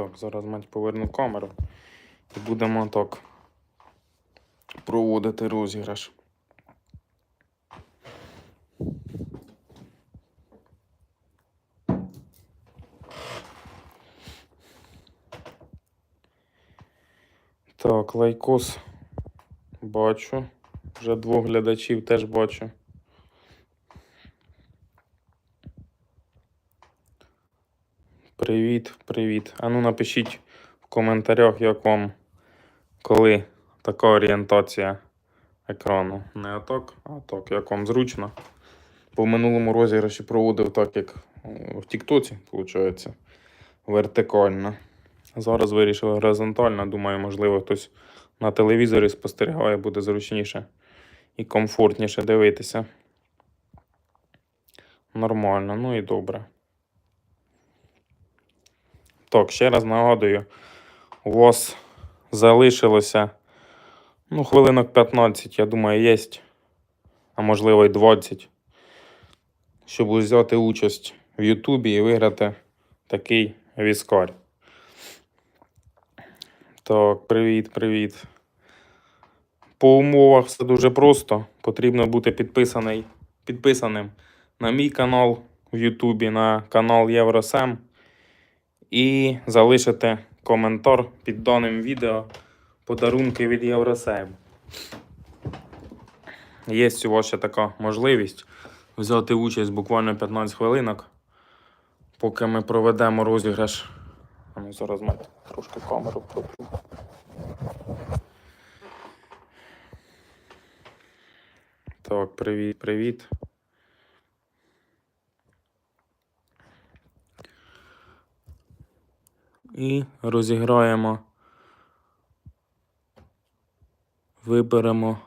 Так, зараз мать поверну камеру і будемо так проводити розіграш. Так, лайкос бачу. Вже двох глядачів теж бачу. Привіт, привіт. А ну напишіть в коментарях, як вам, коли така орієнтація екрану. Не отак, а так, як вам зручно. По минулому розіграші проводив так, як в Тіктоці, виходить, вертикально. Зараз вирішив горизонтально. Думаю, можливо, хтось на телевізорі спостерігає, буде зручніше і комфортніше дивитися. Нормально, ну і добре. Так, ще раз нагадую, у вас залишилося ну, хвилинок 15, я думаю, є, а можливо й 20, щоб взяти участь в Ютубі і виграти такий віскар. Так, привіт, привіт. По умовах все дуже просто. Потрібно бути підписаний, підписаним на мій канал в Ютубі, на канал Євросем і залишити коментар під даним відео подарунки від Євросем. Є у вас ще така можливість взяти участь буквально 15 хвилинок, поки ми проведемо розіграш. Ну зараз ми трошки камеру протру. Так, привіт, привіт. І розіграємо. Виберемо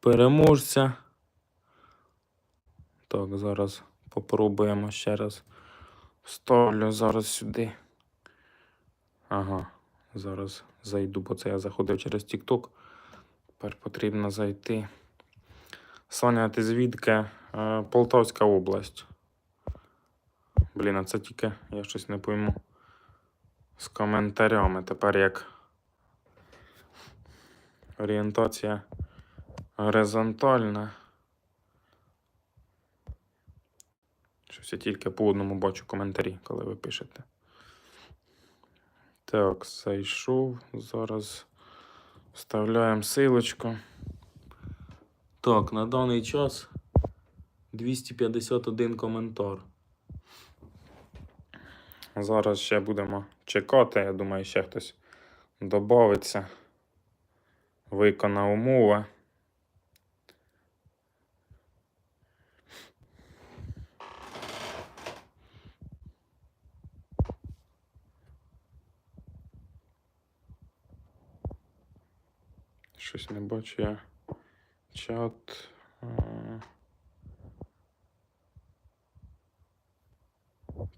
переможця. Так, зараз попробуємо ще раз. Ставлю зараз сюди. Ага, зараз зайду, бо це я заходив через TikTok. Тепер потрібно зайти. Саня, ти звідки? Е, Полтавська область. Блін, а це тільки я щось не пойму. З коментарями. Тепер як орієнтація горизонтальна. Щось я тільки по одному бачу коментарі, коли ви пишете. Так, зайшов. Зараз вставляємо силочку. Так, на даний час 251 коментар. Зараз ще будемо чекати. Я думаю, ще хтось додається. Виконав умови. Щось не бачу я. Чат.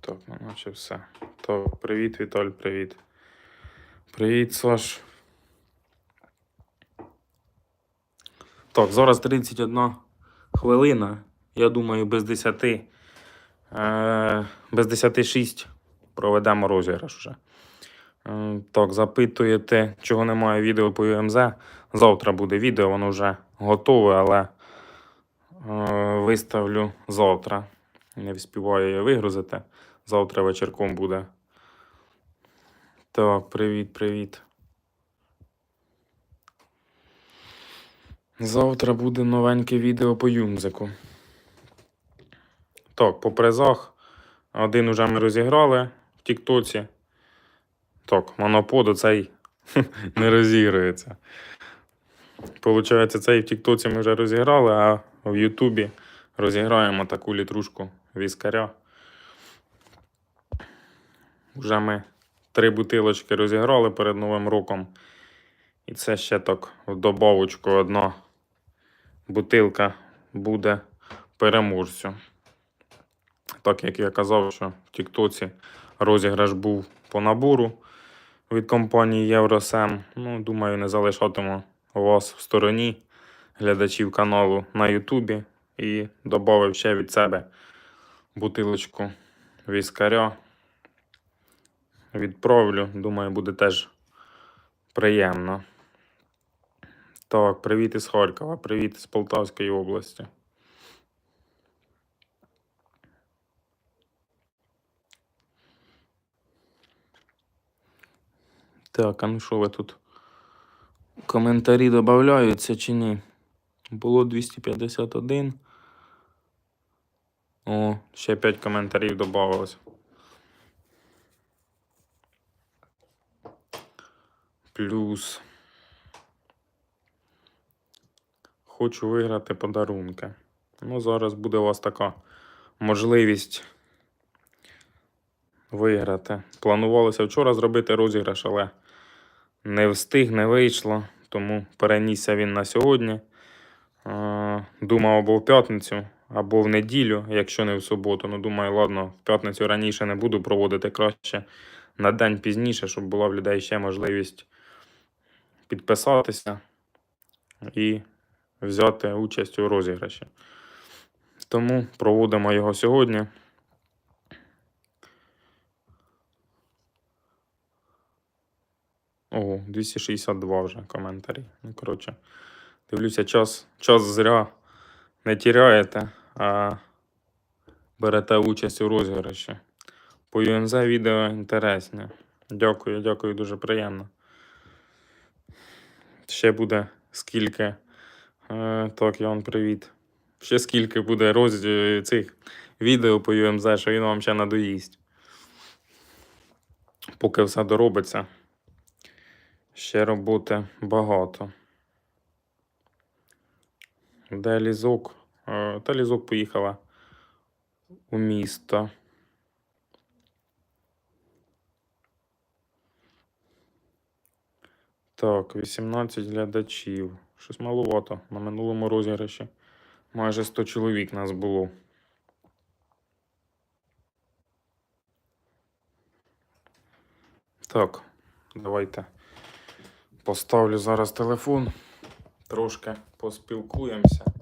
Так, ну наче все. То привіт, Віталь, привіт. Привіт, Саш. Так, зараз 31 хвилина. Я думаю, без 10. Е, без 10 6 проведемо розіграш вже. Е, Так, запитуєте, чого немає відео по ЮМЗ. Завтра буде відео, воно вже готове, але е, виставлю завтра. Не вспіваю я вигрузити. Завтра вечірком буде. Так, привіт, привіт. Завтра буде новеньке відео по юмзику. Так, по призах. Один уже ми розіграли в Тіктоці. Так, моноподу цей не розігрується. Получається, цей в Тіктоці ми вже розіграли, а в Ютубі розіграємо таку літрушку віскаря. Вже ми три бутилочки розіграли перед Новим роком. І це ще так в добавочку одна бутилка буде переможцю. Так як я казав, що в Тіктоці розіграш був по набору від компанії Євросем. Ну, думаю, не залишатиму вас в стороні глядачів каналу на Ютубі і додав ще від себе бутилочку віскаря. відправлю. Думаю, буде теж приємно. Так, привіт із Харкова, привіт із Полтавської області. Так, а ну що ви тут? Коментарі додаються чи ні? Було 251. О, ще 5 коментарів додавалось. Плюс. Хочу виграти подарунки. Ну, зараз буде у вас така можливість виграти. Планувалося вчора зробити розіграш, але не встиг, не вийшло, тому перенісся він на сьогодні. Думав або в п'ятницю, або в неділю, якщо не в суботу. Ну, думаю, ладно, в п'ятницю раніше не буду проводити краще на день пізніше, щоб була в людей ще можливість підписатися і взяти участь у розіграші. Тому проводимо його сьогодні. О, 262 вже коментарі. Ну, коротше, дивлюся, час, час зря не тіряєте, берете участь у розіграші. По ЮНЗ відео інтересне. Дякую, дякую, дуже приємно. Ще буде скільки. Е, так, Ян, привіт. Ще скільки буде роз... е, цих відео по ЮМЗ, що він вам ще надоїсть. Поки все доробиться. Ще роботи багато. Де лізок? Е, Та лізок поїхала у місто. Так, 18 глядачів. Щось маловато. На минулому розіграші майже 100 чоловік нас було. Так, давайте поставлю зараз телефон, трошки поспілкуємося.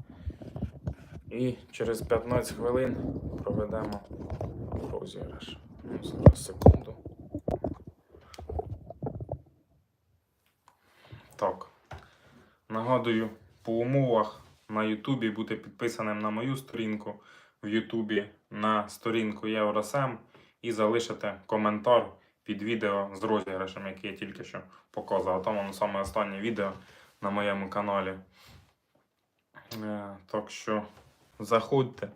І через 15 хвилин проведемо розіграш. Ну, зараз секунду. Так. Нагадую, по умовах на Ютубі бути підписаним на мою сторінку в Ютубі на сторінку Євросем і залишити коментар під відео з розіграшем, який я тільки що показував. Там воно саме останнє відео на моєму каналі. Е, Так що заходьте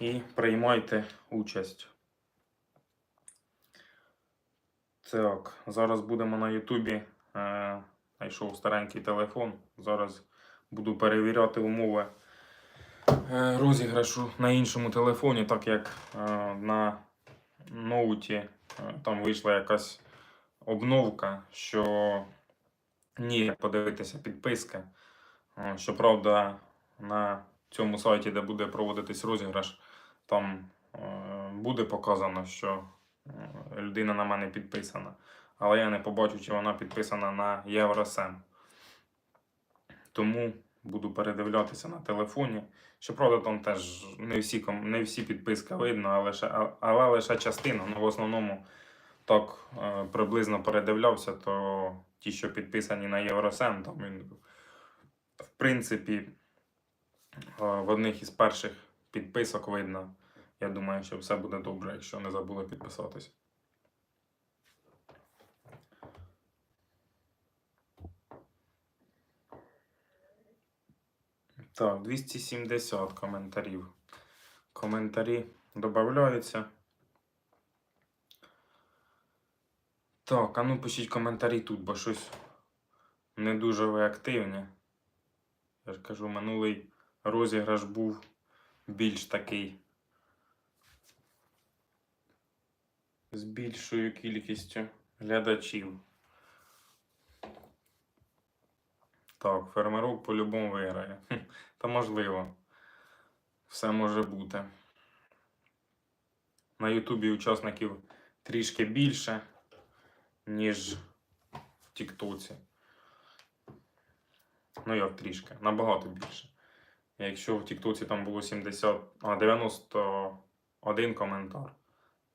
і приймайте участь. Так, зараз будемо на Ютубі. Е, знайшов старенький телефон. Зараз буду перевіряти умови е, розіграшу на іншому телефоні, так як е, на ноуті там вийшла якась обновка, що ніяк подивитися підписки. Щоправда, на цьому сайті, де буде проводитись розіграш, там е, буде показано, що е, людина на мене підписана. Але я не побачу, чи вона підписана на Євросем. Тому буду передивлятися на телефоні. Щоправда, там теж не всі, не всі підписки видно, але лише, але лише частина. Ну, в основному так е, приблизно передивлявся, то ті, що підписані на Євросем, там він, в принципі, в одних із перших підписок видно. Я думаю, що все буде добре, якщо не забули підписатись. Так, 270 коментарів. Коментарі додаються. Так, а ну пишіть коментарі тут, бо щось не дуже ви активні. Я ж кажу, минулий розіграш був більш такий. З більшою кількістю глядачів. Так, фермерок по-любому виграє. Та можливо. Все може бути. На Ютубі учасників трішки більше, ніж в Тіктоці. Ну як трішки, набагато більше. Якщо в Тіктоці там було 70, а 91 коментар,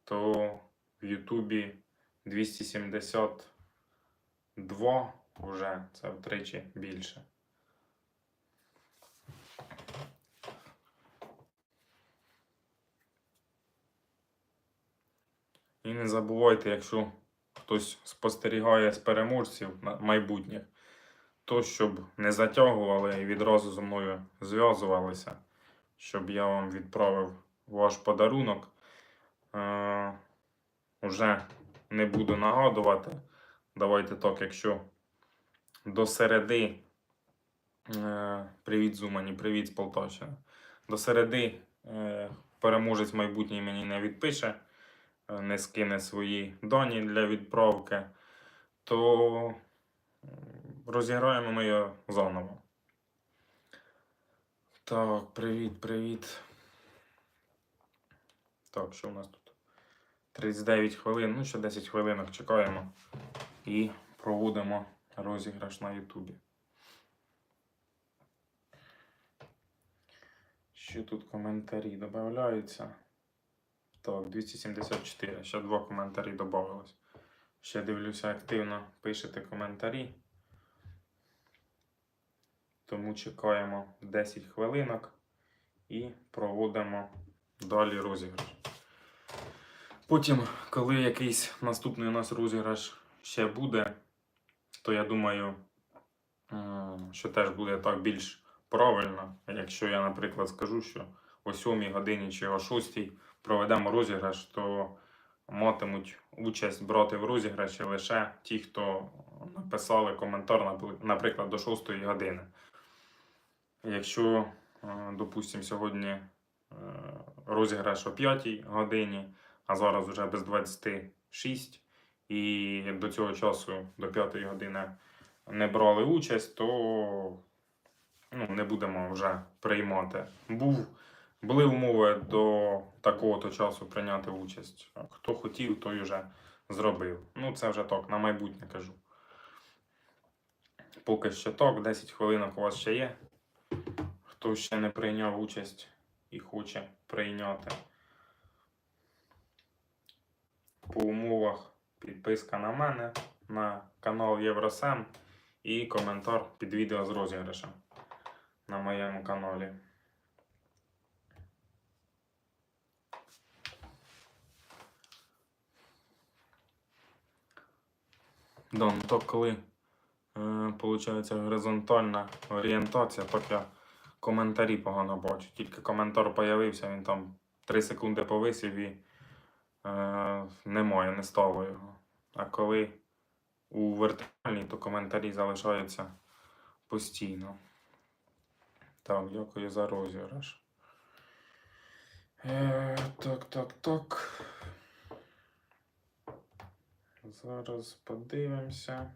то в Ютубі 272 вже це втричі більше. І не забувайте, якщо хтось спостерігає з переможців майбутніх, то щоб не затягували і відразу зі мною зв'язувалися, щоб я вам відправив ваш подарунок. Е, уже не буду нагадувати. Давайте так, якщо до середи. Е, привіт, Зумані, привіт з Полтавщини. До середи е, переможець майбутній мені не відпише, е, не скине свої дані для відправки, то розіграємо ми його заново. Так, привіт, привіт. Так, що у нас тут? 39 хвилин, ну ще 10 хвилинок чекаємо і проводимо розіграш на Ютубі. Що тут коментарі додаються? Так, 274. Ще два коментарі додавалось. Ще дивлюся активно, пишете коментарі. Тому чекаємо 10 хвилинок і проводимо далі розіграш. Потім, коли якийсь наступний у нас розіграш ще буде, то я думаю, що теж буде так більш правильно. Якщо я, наприклад, скажу, що о 7 годині чи о 6 проведемо розіграш, то матимуть участь брати в розіграші лише ті, хто написали коментар, наприклад, до 6 години. Якщо, е, допустимо, сьогодні е, розіграш о 5 годині, а зараз вже без 26, і до цього часу, до 5 години, не брали участь, то ну, не будемо вже приймати. Був, були умови до такого-то часу прийняти участь. Хто хотів, той вже зробив. Ну, це вже так, на майбутнє кажу. Поки що так, 10 хвилинок у вас ще є. Хто ще не прийняв участь і хоче прийняти. По умовах підписка на мене, на канал Євросем і коментар під відео з розіграшем на моєму каналі. Да, ну то коли е, виходить горизонтальна орієнтація, так я коментарі погано бачу. Тільки коментар появився, він там 3 секунди повисів і е, немає, не стало його. А коли у вертикальній, то коментарі залишаються постійно. Так, дякую за розіграш. Е, так, так, так. Зараз подивимося.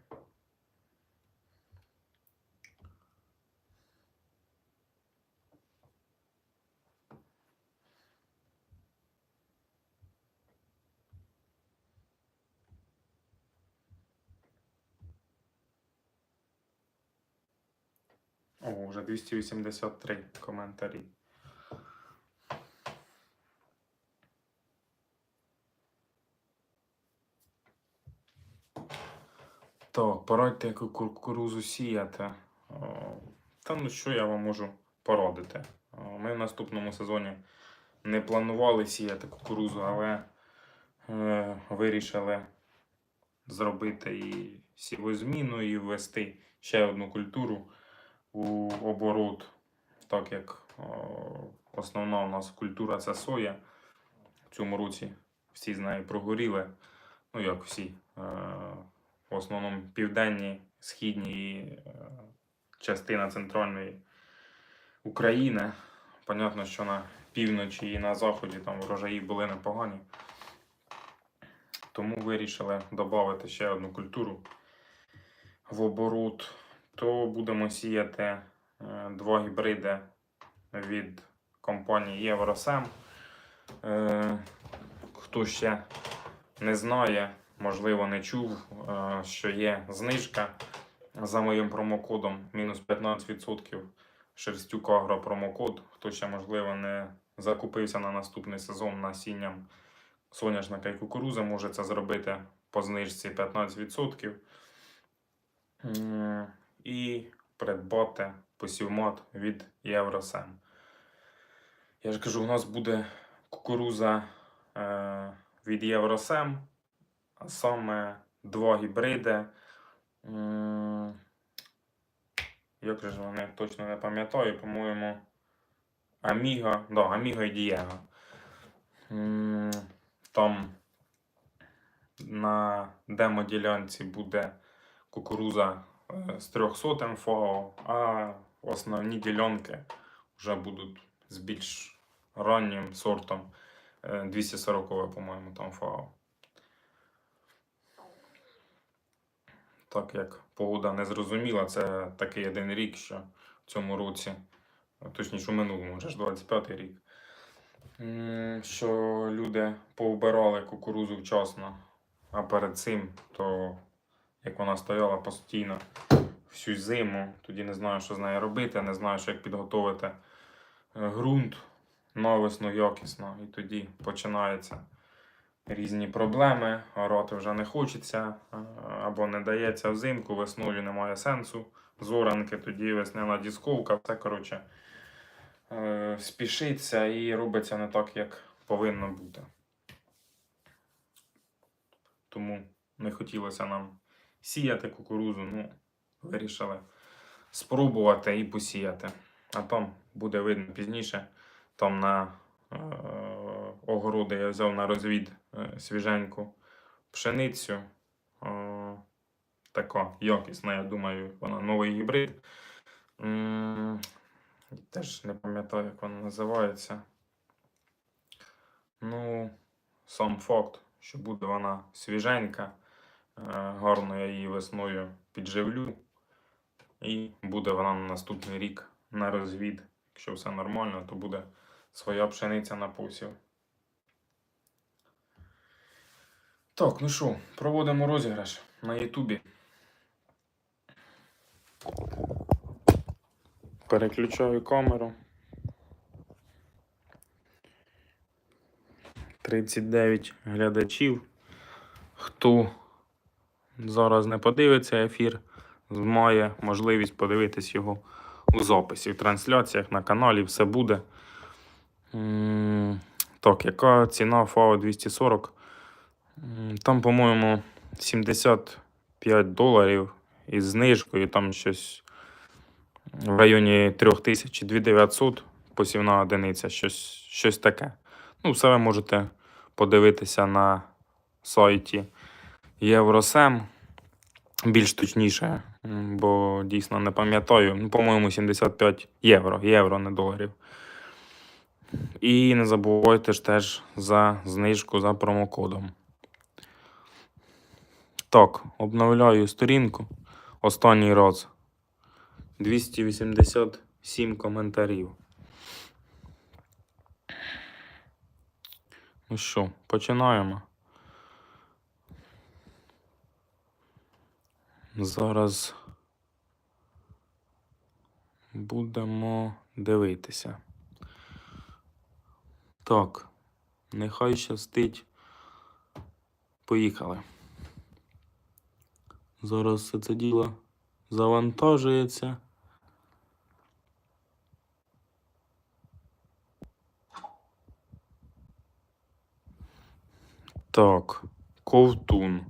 О, вже 283 коментарі. Так, порадьте, яку кукурузу сіяти. Та ну що я вам можу порадити? Ми в наступному сезоні не планували сіяти кукурузу, але е, вирішили зробити і сівозміну, і ввести ще одну культуру у оборот, так як основна у нас культура це соя. В цьому році всі з нею прогоріли. Ну як всі. Е, в основному південні, східні і е, частина центральної України. Понятно, що на півночі і на заході там врожаї були непогані. Тому вирішили додати ще одну культуру в оборот. То будемо сіяти е, два гібриди від компанії Євросем. Е, хто ще не знає, можливо, не чув, е, що є знижка за моїм промокодом мінус 15% Шерстюк Агро промокод. Хто ще, можливо, не закупився на наступний сезон насінням соняшника і кукурузи, може це зробити по знижці 15%. І придбати посівмат від Євросем. Я ж кажу, у нас буде кукуруза е, від Євросем, а саме два гібриди. Як же вони точно не пам'ятаю, по-моєму, Аміга, да, Аміга і Дієго. Там на демоділянці буде кукуруза з 300 МФО, а основні ділянки вже будуть з більш раннім сортом е, 240, по-моєму, там ФАО. Так як погода не зрозуміла, це такий один рік, що в цьому році, точніше у минулому, вже ж 25 рік, що люди повбирали кукурузу вчасно, а перед цим, то як вона стояла постійно всю зиму, тоді не знаю, що з нею робити, не знаю, що як підготувати е, ґрунт навесно, якісно, і тоді починаються різні проблеми, орати вже не хочеться, е, або не дається взимку, весною немає сенсу. Зоранки, тоді весняна дісковка, все коротше е, спішиться і робиться не так, як повинно бути. Тому не хотілося нам сіяти кукурузу, ну, вирішили спробувати і посіяти. А там буде видно пізніше. Там на е, огороди я взяв на розвід е, свіженьку пшеницю. Е, така якісна, я думаю, вона новий гібрид. М, Теж не пам'ятаю, як вона називається. Ну, сам факт, що буде вона свіженька. Е, Гарно я її весною підживлю. І буде вона на наступний рік на розвід. Якщо все нормально, то буде своя пшениця на посів. Так, ну що, проводимо розіграш на Ютубі. Переключаю камеру. 39 глядачів. Хто зараз не подивиться ефір, має можливість подивитись його у записі, в трансляціях на каналі, все буде. Так, яка ціна FAO 240? Там, по-моєму, 75 доларів із знижкою, там щось в районі 3000 чи 2900 посівна одиниця, щось, щось таке. Ну, все ви можете подивитися на сайті Євросем. Більш точніше, бо дійсно не пам'ятаю. Ну, по-моєму, 75 євро. Євро, не доларів. І не забувайте ж теж за знижку за промокодом. Так, обновляю сторінку. Останній раз. 287 коментарів. Ну що, починаємо. Зараз будемо дивитися. Так, нехай щастить. Поїхали. Зараз все це діло завантажується. Так, ковтун.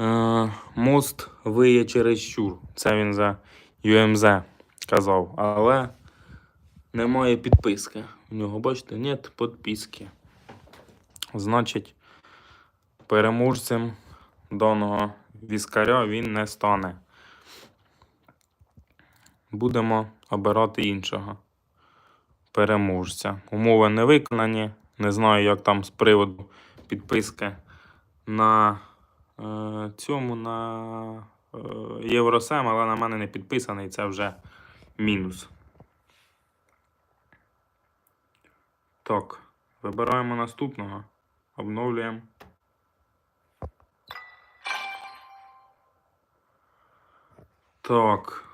Е, мост виє через щур. Це він за UMZ казав. Але немає підписки. У нього, бачите, нет підписки. Значить, переможцем даного віскаря він не стане. Будемо обирати іншого переможця. Умови не виконані. Не знаю, як там з приводу підписки на цьому на е, Євросем, але на мене не підписаний, це вже мінус. Так, вибираємо наступного. Обновлюємо. Так.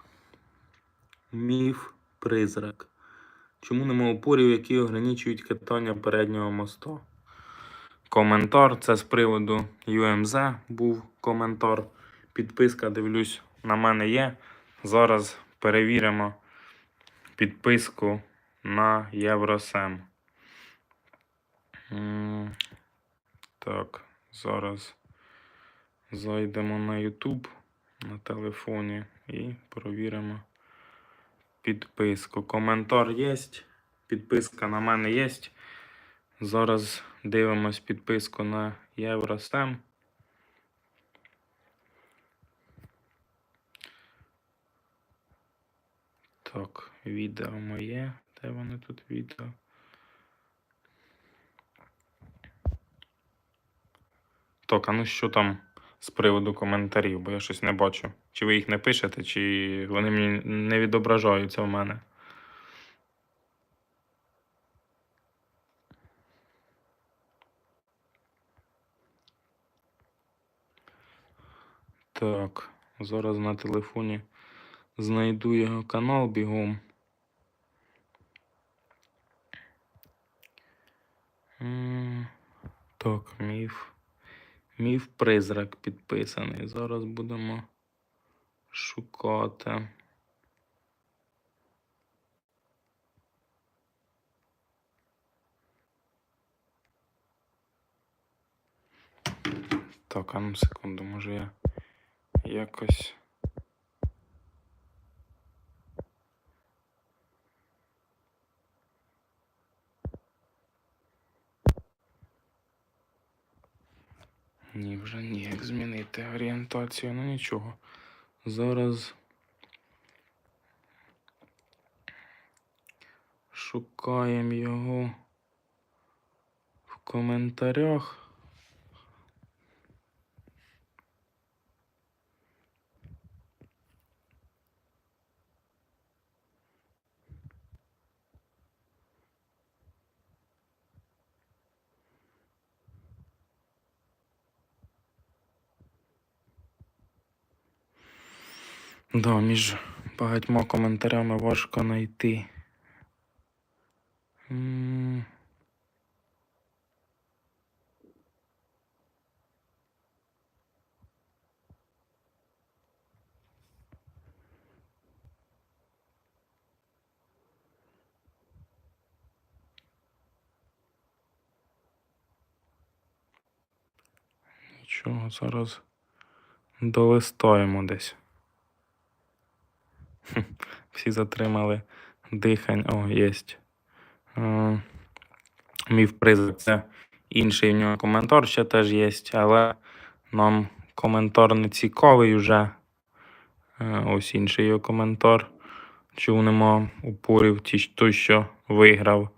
Міф призрак. Чому нема опорів, які ограничують катання переднього моста? Коментар. Це з приводу UMZ був коментар. Підписка, дивлюсь, на мене є. Зараз перевіримо підписку на Євросем. Так, зараз зайдемо на YouTube на телефоні і провіримо підписку. Коментар є, підписка на мене є. Зараз дивимось підписку на Євросем. Так, відео моє. Де воно тут відео? Так, а ну що там з приводу коментарів, бо я щось не бачу. Чи ви їх не пишете, чи вони мені не відображаються в мене. Так, зараз на телефоні знайду його канал бігом. Так, міф. Міф призрак підписаний. Зараз будемо шукати. Так, а ну секунду, може я якось. Ні, вже ніяк змінити орієнтацію, ну нічого. Зараз шукаємо його в коментарях. Да, між багатьма коментарями важко знайти. Нічого, зараз долистаємо десь. Всі затримали дихань. О, єсть. Е, Міф призрак це інший в нього коментар ще теж є, але нам коментар не цікавий вже. Е, Ось інший його коментар. Чому нема упорів, той, що виграв.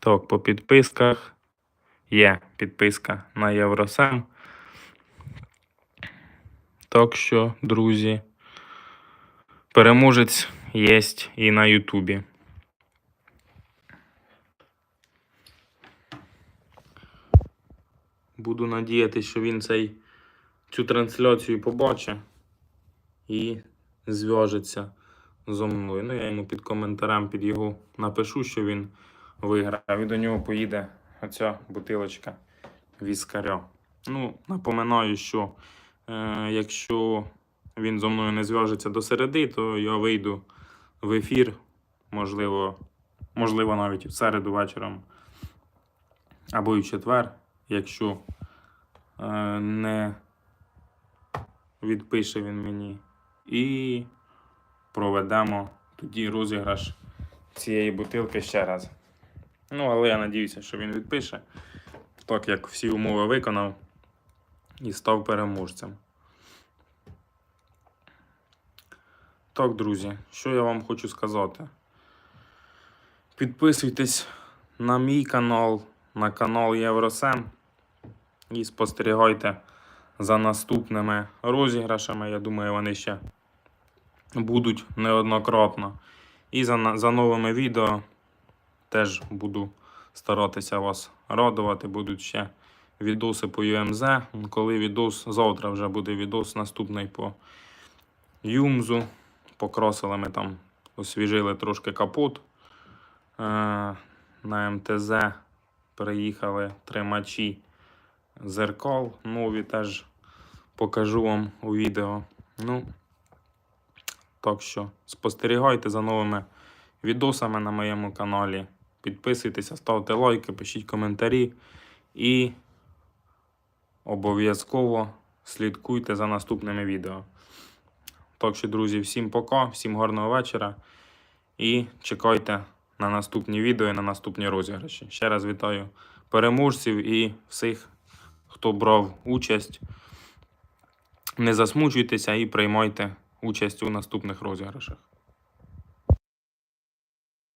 Так, по підписках є підписка на Євросем. Так що, друзі, переможець є і на Ютубі. Буду надіятися, що він цей, цю трансляцію побачить і зв'яжеться зо мною. Ну, я йому під коментарем під його напишу, що він виграв. І до нього поїде оця бутилочка віскаря. Ну, напоминаю, що е, якщо він зо мною не зв'яжеться до середи, то я вийду в ефір, можливо, можливо, навіть в середу вечором або і в четвер, якщо е, не відпише він мені. І проведемо тоді розіграш цієї бутилки ще раз. Ну, але я надіюся, що він відпише, так як всі умови виконав і став переможцем. Так, друзі, що я вам хочу сказати. Підписуйтесь на мій канал, на канал Євросем і спостерігайте за наступними розіграшами. Я думаю, вони ще будуть неоднократно. І за, за новими відео теж буду старатися вас радувати. Будуть ще відоси по UMZ. Коли відос, завтра вже буде відос наступний по Юмзу. Покрасили ми там, освіжили трошки капот е, на МТЗ Приїхали тримачі зеркал нові теж покажу вам у відео. Ну, так що спостерігайте за новими відосами на моєму каналі. Підписуйтеся, ставте лайки, пишіть коментарі і обов'язково слідкуйте за наступними відео. Так що, друзі, всім пока, всім гарного вечора і чекайте на наступні відео і на наступні розіграші. Ще раз вітаю переможців і всіх, хто брав участь. Не засмучуйтеся і приймайте участь у наступних розіграшах.